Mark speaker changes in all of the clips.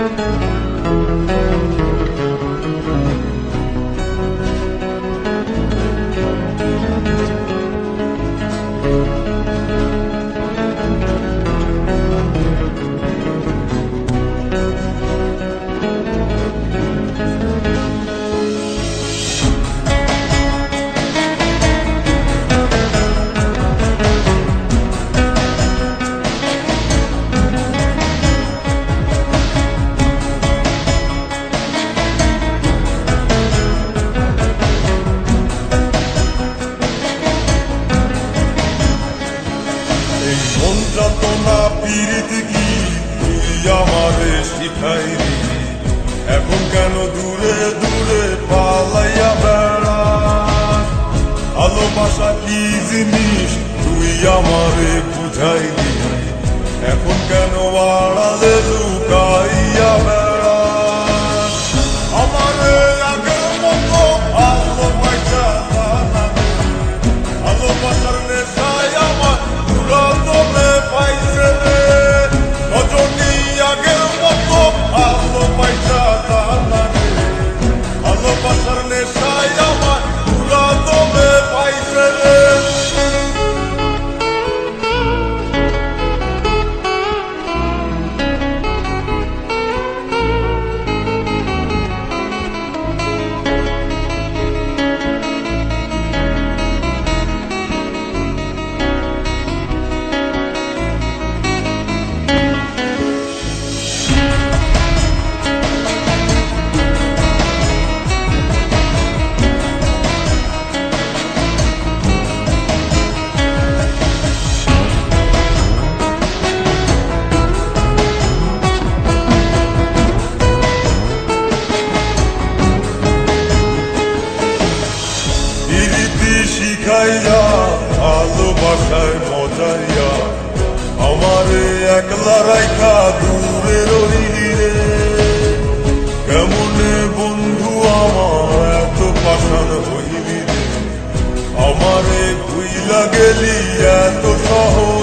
Speaker 1: Música মনটা পীড়িত কি? তুই আমারে শিখাইলি। এখন কেন দূরে দূরে পালাইয়া বেড়াস? ভালোবাসা কি জিনিস? তুই আমারে বুঝাইলি। এখন কেন আড়ালে লুকাইয়া শিখাইয়া ভালোবাসায় মজাইয়া, আমারে একলা রাইখা দূরে রইলি রে। কেমনে বন্ধু আমার এত পাশান হইলি রে? আমারে ভুইলা গেলি এত সহজে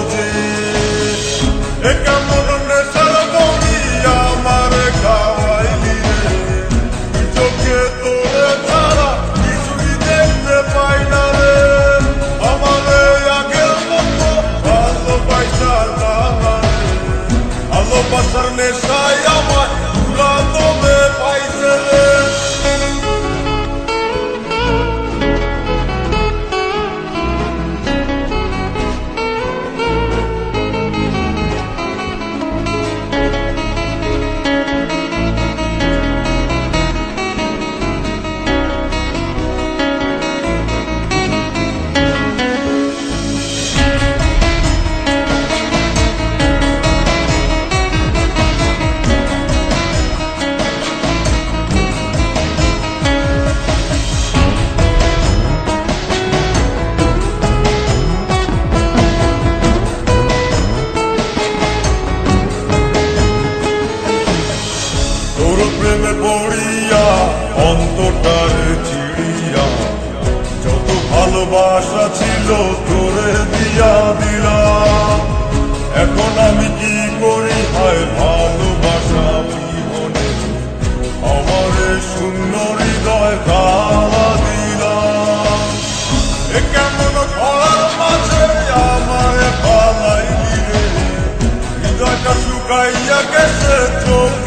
Speaker 1: ভালোবাসা ছিল, তোরে দিয়া দিলাম। এখন আমি কি করি? হয়, ভালোবাসা জীবনে আমারে শূন্য হৃদয় কালা দিলাম। এ কেমন ঘর মাঝে আমারে পালাইলি রে? হৃদয়টা শুকাইয়া গেছে চোখেতে